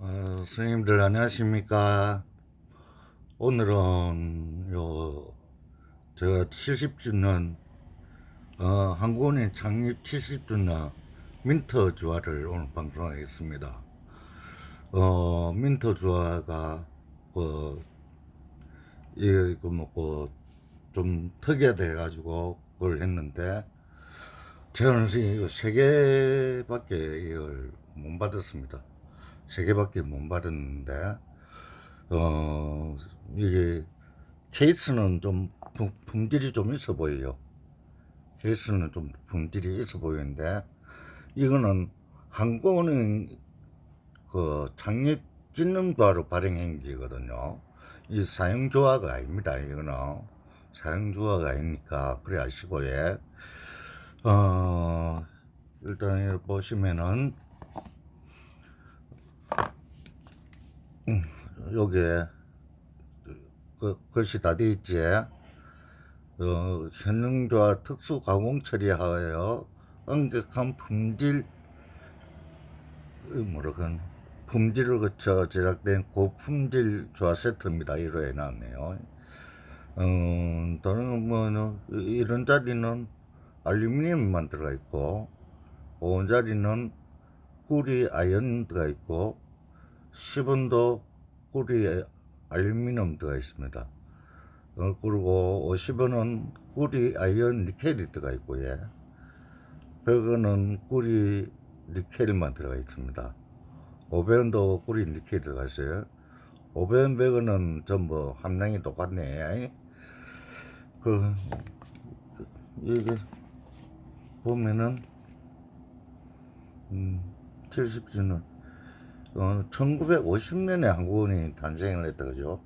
어, 선생님들 안녕하십니까? 오늘은 요 제가 70주년 어, 한국은행 창립 70주년 민터 주화를 오늘 방송하겠습니다. 어, 민터 주화가 그 이거 뭐고 좀 특이하돼 가지고 그걸 했는데 제가 이거 세 개밖에 이걸 못 받았습니다. 세 개밖에 못 받았는데 어 이게 케이스는 좀 품- 품질이 좀 있어 보여요. 케이스는 좀 품질이 있어 보이는데 이거는 한국은행 그 창립 기념조화로 발행한 게거든요. 이 사용조화가 아닙니다. 이거는 사용조화가 아니니까 그래 아시고 예. 어 일단 보시면은 여기에 그 글씨 다 돼 있지. 어, 현능조화 특수 가공 처리하여 엄격한 품질 이 뭐라 그 품질을 거쳐 제작된 고품질 조화 세트입니다. 이로에 나왔네요. 어, 다른 뭐는 이런 자리는 알루미늄만 들어가 있고 오은 자리는 구리 아연 들어가 있고 10원도 구리 알루미늄 들어가 있습니다. 어, 그리고 50원은 구리 아연 니켈이 들어가 있고, 예. 100원은 구리 니켈만 들어가 있습니다. 500원도 구리 니켈이 들어가 있어요. 500원, 100원은 전부 함량이 똑같네. 그, 그, 이게, 보면은, 음, 70주는, 어, 1950년에 한국은행이 탄생을 했다, 그죠?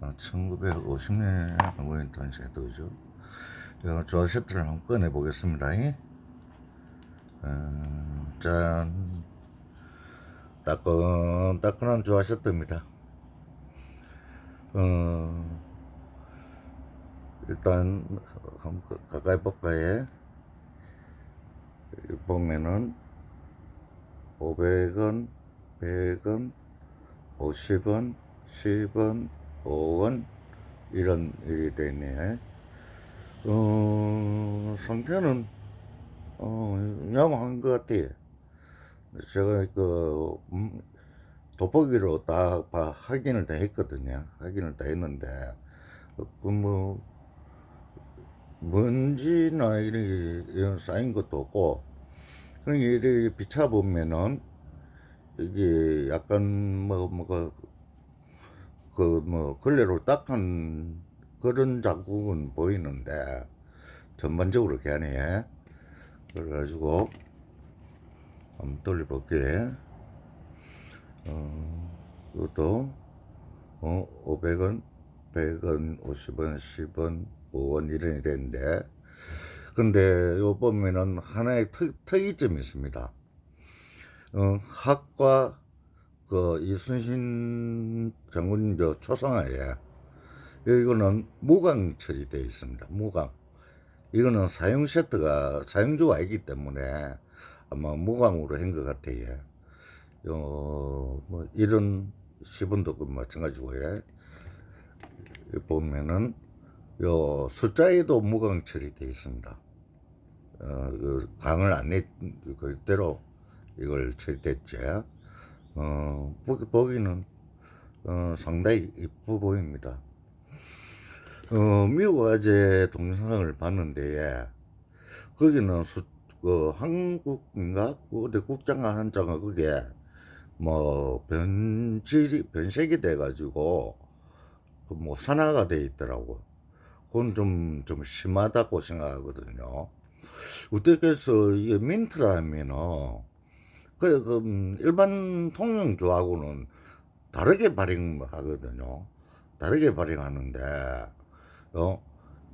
어, 1950년에 한국은행이 탄생했다, 그죠? 어, 저 세트를 한번 꺼내 보겠습니다. 어, 짠. 따끈따끈한 조화 세트입니다. 어, 일단, 한번 가- 가까이 볼까요? 보면은, 500원, 100원, 50원, 10원, 5원 이런 일이 되네. 어, 상태는 어, 양호한 것 같아. 제가 그 음, 돋보기로 다 봐- 확인을 다 했거든요. 확인을 다 했는데 그뭐 먼지나 이런 쌓인 것도 없고 그런 일이 비춰 보면은 이게 약간 뭐뭐그뭐 걸레로 닦은 그런 자국은 보이는데 전반적으로 걔네. 그래가지고 한번 돌려볼게. 어 이것도 어 500원 100원 50원 10원 5원 이런 이 되는데. 근데 요 보면은 하나의 특, 특이점이 있습니다 어, 학과 그 이순신 장군 저 초상화에 이거는 무광 처리되어 있습니다. 무광. 이거는 사용 세트가 사용주가 아니기 때문에 아마 무광으로 한 것 같아요. 요, 뭐, 이런 시분도 그 마찬가지고, 예. 이 보면은, 요 숫자에도 무광 처리되어 있습니다. 어, 그 강을 안 내, 그대로 이걸 처리됐지. 어, 보기, 보기는, 어, 상당히 이쁘 보입니다. 어, 미국 아재 동영상을 봤는데, 거기는 수, 그, 한국인가? 그 어디 국장가 한자가 그게, 뭐, 변질이, 변색이 돼가지고, 그 뭐, 산화가 돼 있더라고. 그건 좀, 좀 심하다고 생각하거든요. 어떻게 해서 이게 민트라면은, 그, 그, 음, 일반 통영주하고는 다르게 발행하거든요. 다르게 발행하는데, 어,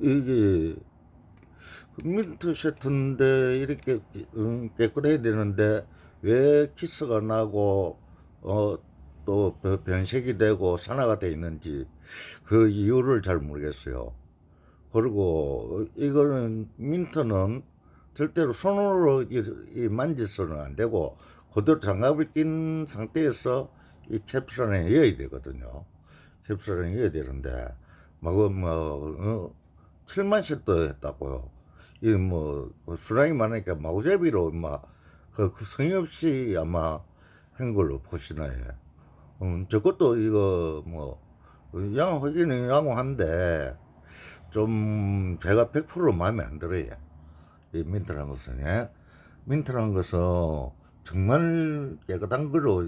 이게, 그 민트 세트인데, 이렇게, 음, 깨끗해야 되는데, 왜 키스가 나고, 어, 또 변- 변색이 되고 산화가 돼 있는지, 그 이유를 잘 모르겠어요. 그리고, 이거는, 민트는 절대로 손으로 만져서는 안 되고, 그대로 장갑을 낀 상태에서 이 캡슐 안에 넣어야 되거든요. 캡슐 안에 넣어야 되는데, 막, 뭐, 어, 7만 씩도 했다고요. 이 뭐, 그 수량이 많으니까 마구잡이로 막, 그, 그 성의 없이 아마 한 걸로 보시나요. 음, 저것도 이거 뭐, 양호하기는 양호한데, 좀 제가 100% 마음에 안 들어요. 이 민트라는 것은, 예? 민트라는 것은 정말 깨끗한 거로,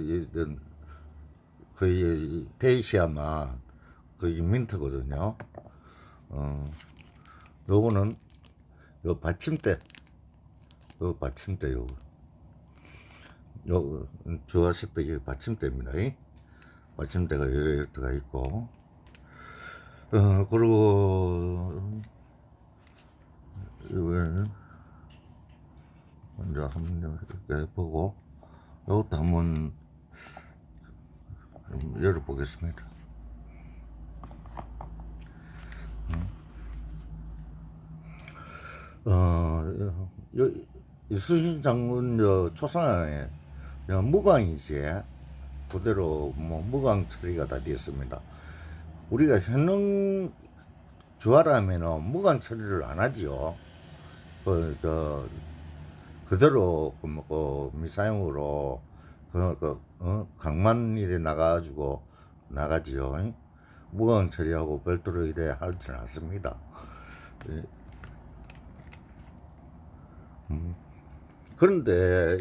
거의 데이시아만 거의 민트거든요. 어, 요거는 요 받침대, 요 받침대 요거. 요 좋아하셨던 이 받침대입니다. 이. 받침대가 여러 개가 있고, 어 그리고 이거는 먼저 한번 이렇게 보고 요것도 한번 좀 열어보겠습니다. 어, 여, 이수신 장군 저 초상에 여 무광이지 그대로 뭐 무광 처리가 다 되었습니다. 우리가 현능 주화라면은 무광 처리를 안 하지요. 그, 그 그대로 그, 뭐, 그 미사용으로 그, 그 어? 강만 일에 나가가지고 나가지요. 무광 처리하고 별도로 이래 하지는 않습니다. 예. 그런데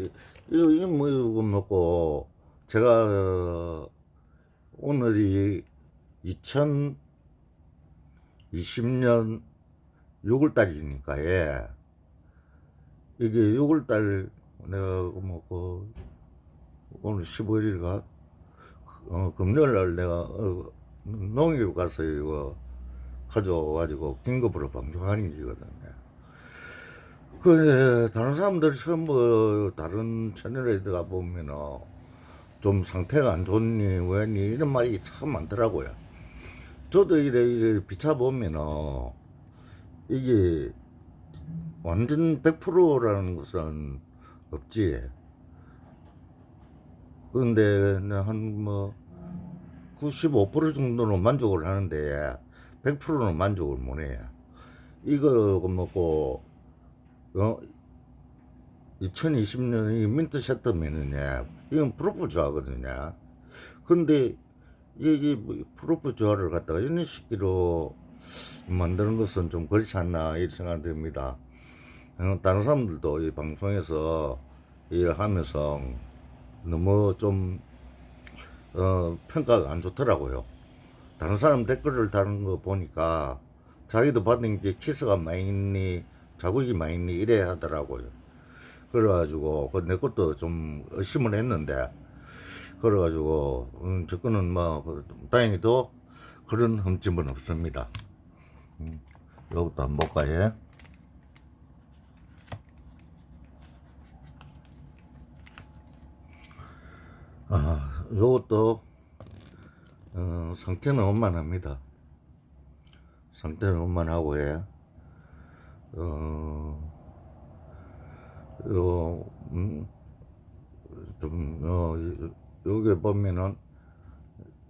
이거 이거 뭐 이거 먹고 제가 오늘이 2020년 6월 달이니까 예. 이게 6월 달 내가 뭐그 오늘 15일인가 어, 금요일 날 내가 어, 농협 가서 이거 가져와가지고 긴급으로 방송하는 게거든요. 그 다른 사람들처럼 뭐 다른 채널에 들어가 보면은 좀 상태가 안 좋니 왜니 이런 말이 참 많더라고요. 저도 이래 이래 비춰 보면은 이게 완전 100%라는 것은 없지. 근데 한뭐 95% 정도는 만족을 하는데 100%는 만족을 못 해요. 이거 먹고 어 2020년이 민트 셨더면은요 이건 프로포즈 하거든요. 근데 이게 뭐 프로포즈 하를 갖다가 이런 식으로 만드는 것은 좀 그렇지 않나 이런 생각이 듭니다. 어, 다른 사람들도 이 방송에서 이거 하면서 너무 좀 어, 평가가 안 좋더라고요. 다른 사람 댓글을 다는 거 보니까 자기도 받은 게 키스가 많이 있니 자국이 많이 있니 이래 하더라고요. 그래가지고 그내 것도 좀 의심을 했는데 그래가지고 음, 저 거는 뭐 그, 다행히도 그런 흠집은 없습니다. 음, 이것도 한번 볼까요? 아, 이것도 어, 상태는 원만합니다. 상태는 원만하고 해. 어, 요, 음, 좀, 어, 이- 여기 보면은,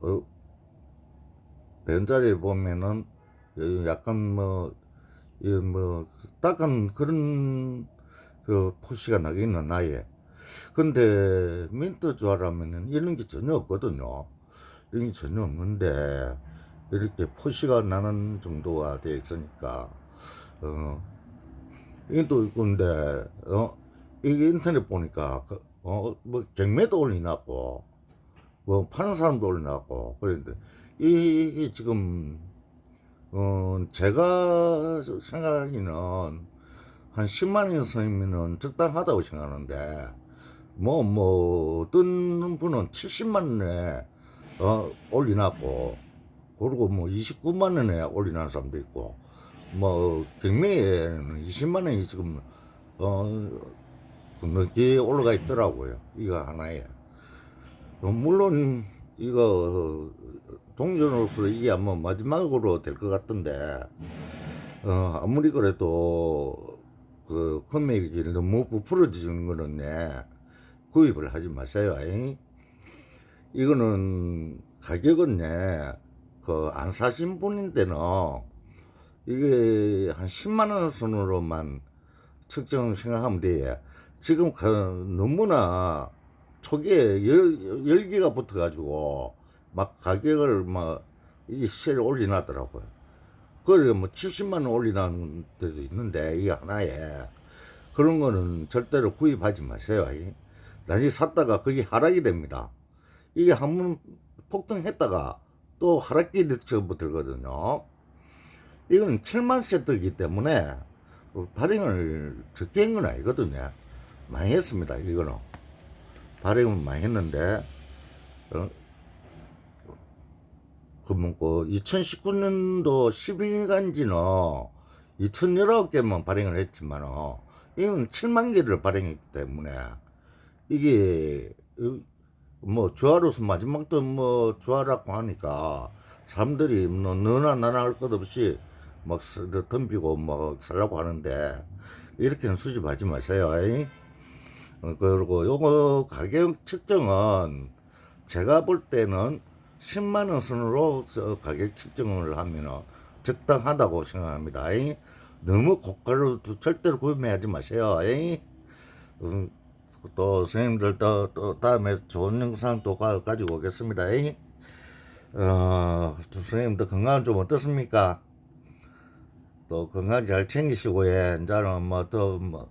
어, 벤자리에 보면은, 이 약간 뭐, 이 뭐, 딱한 그런, 그, 표시가 나기는 나예. 근데, 민트 좋아라면은 이런 게 전혀 없거든요. 이런 게 전혀 없는데, 이렇게 표시가 나는 정도가 돼 있으니까, 어, 이게 또 근데 어 이게 인터넷 보니까 그, 어뭐 경매도 올리나고 뭐 파는 사람도 올리나고 그런데 이, 이게 지금 어 제가 생각하기는 한 10만 원 선이면은 적당하다고 생각하는데 뭐 뭐 어떤 분은 70만 원에 어 올리나고 그리고 뭐 29만 원에 올리는 사람도 있고 뭐 경매에는 20만 원이 지금 어 넘게 올라가 있더라고요. 이거 하나에. 어, 물론 이거 동전으로서 이게 아마 마지막으로 될 것 같던데 어 아무리 그래도 그 금액이 너무 부풀어지는 거는 네, 구입을 하지 마세요. 이. 이거는 가격은 예, 그안 사신 분인데는 이게 한 10만 원 선으로만 측정 생각하면 돼. 지금 그 너무나 초기에 열, 열기가 붙어가지고 막 가격을 막이 세를 올려놨더라고요. 그래 뭐 70만 원 올리는 데도 있는데 이게 하나에 그런 거는 절대로 구입하지 마세요. 나중에 샀다가 그게 하락이 됩니다. 이게 한 번 폭등했다가 또 하락기 접어들거든요. 이거는 7만 세트이기 때문에 뭐 발행을 적게 한 건 아니거든요. 많이 했습니다. 이거는 발행은 많이 했는데 어? 그 2019년도 12일간지는 2019개만 발행을 했지만 어, 이건 7만 개를 발행했기 때문에 이게 어, 뭐 주화로서 마지막도 뭐 주화라고 하니까 사람들이 뭐 너나 나나 할 것 없이 막 쓰- 덤비고 막 살라고 하는데 이렇게는 수집하지 마세요. 이. 어, 그리고 요거 가격 측정은 제가 볼 때는 10만 원 선으로 저 가격 측정을 하면 적당하다고 생각합니다. 이. 너무 고가로 두- 절대로 구매하지 마세요. 또 선생님들 또, 또 다음에 좋은 영상 또 가, 가지고 오겠습니다. 이. 어, 선생님들 건강 좀 어떻습니까? 또 건강 잘 챙기시고 예, 이제는 뭐 또 뭐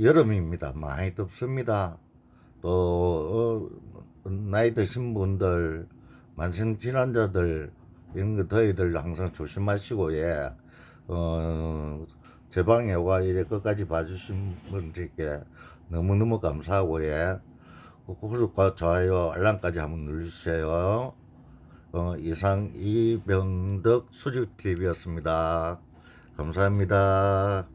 여름입니다. 많이 덥습니다. 또 어, 나이 드신 분들, 만성 질환자들 이런 거 더위들 항상 조심하시고 예. 어, 제 방에 와 이래 끝까지 봐주신 분들께 너무너무 감사하고 예. 구독과 좋아요 알람까지 한번 누르주세요. 어, 이상 이병덕 수집TV였습니다. 감사합니다.